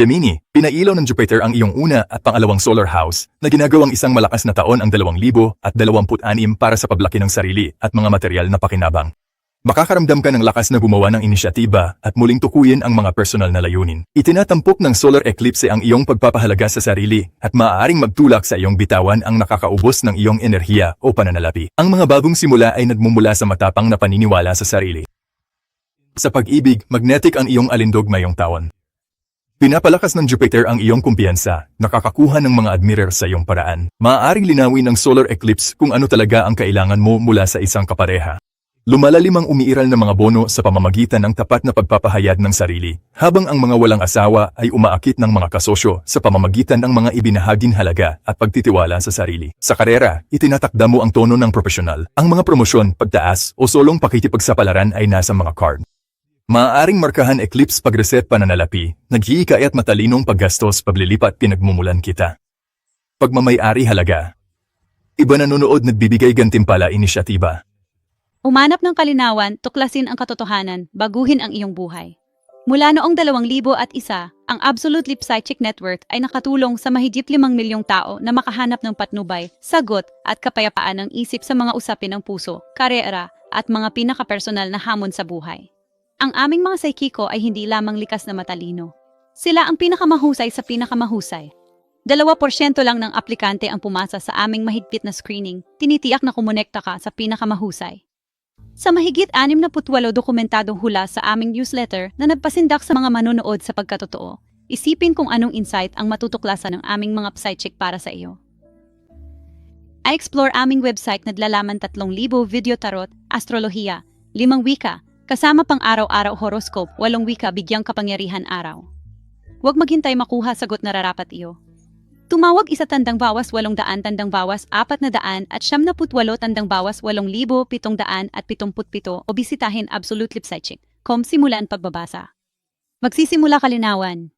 Gemini, pinailaw ng Jupiter ang iyong una at pangalawang solar house na ginagawang isang malakas na taon ang 2026 para sa paglaki ng sarili at mga material na pakinabang. Makakaramdam ka ng lakas na gumawa ng inisyatiba at muling tukuyin ang mga personal na layunin. Itinatampok ng solar eclipse ang iyong pagpapahalaga sa sarili at maaaring magtulak sa iyong bitawan ang nakakaubos ng iyong enerhiya o pananalapi. Ang mga bagong simula ay nagmumula sa matapang na paniniwala sa sarili. Sa pag-ibig, magnetic ang iyong alindog ngayong taon. Pinapalakas ng Jupiter ang iyong kumpiyansa, nakakakuha ng mga admirer sa iyong paraan. Maaaring linawin ng solar eclipse kung ano talaga ang kailangan mo mula sa isang kapareha. Lumalalim ang umiiral na mga bono sa pamamagitan ng tapat na pagpapahayag ng sarili, habang ang mga walang asawa ay umaakit ng mga kasosyo sa pamamagitan ng mga ibinahaging halaga at pagtitiwala sa sarili. Sa karera, itinatakda mo ang tono ng profesional. Ang mga promosyon, pagtaas o solong pakikipagsapalaran ay nasa mga card. Maaaring markahan eclipse pag-reset pananalapi, naghihikayat matalinong paggastos paglilipat pinagmumulan kita. Pagmamayari halaga. Iba nanonood nagbibigay gantimpala inisyatiba. Umanap ng kalinawan, tuklasin ang katotohanan, baguhin ang iyong buhay. Mula noong 2001, ang Absolute Lip Psychic Network ay nakatulong sa mahigit 5 milyong tao na makahanap ng patnubay, sagot at kapayapaan ng isip sa mga usapin ng puso, karera at mga pinakapersonal na hamon sa buhay. Ang aming mga psychico ay hindi lamang likas na matalino. Sila ang pinakamahusay sa pinakamahusay. Dalawa porsyento lang ng aplikante ang pumasa sa aming mahigpit na screening, tinitiyak na kumonekta ka sa pinakamahusay. Sa mahigit 68 dokumentadong hula sa aming newsletter na nagpasindak sa mga manonood sa pagkatotoo, isipin kung anong insight ang matutuklasan ng aming mga psychic para sa iyo. I-explore aming website na lalaman 3,000 video tarot, astrolohiya, limang wika, kasama pang araw-araw horoscope, walong wika bigyang kapangyarihan araw. Huwag maghintay makuha sagot na rarapat iyo. Tumawag isa tandang bawas walong daan tandang bawas apat na daan at siyam na putwalo tandang bawas walong libo pitong daan at pitumput pito o bisitahin Absolute Lip Psychic. Com simulan pagbabasa. Magsisimula kalinawan.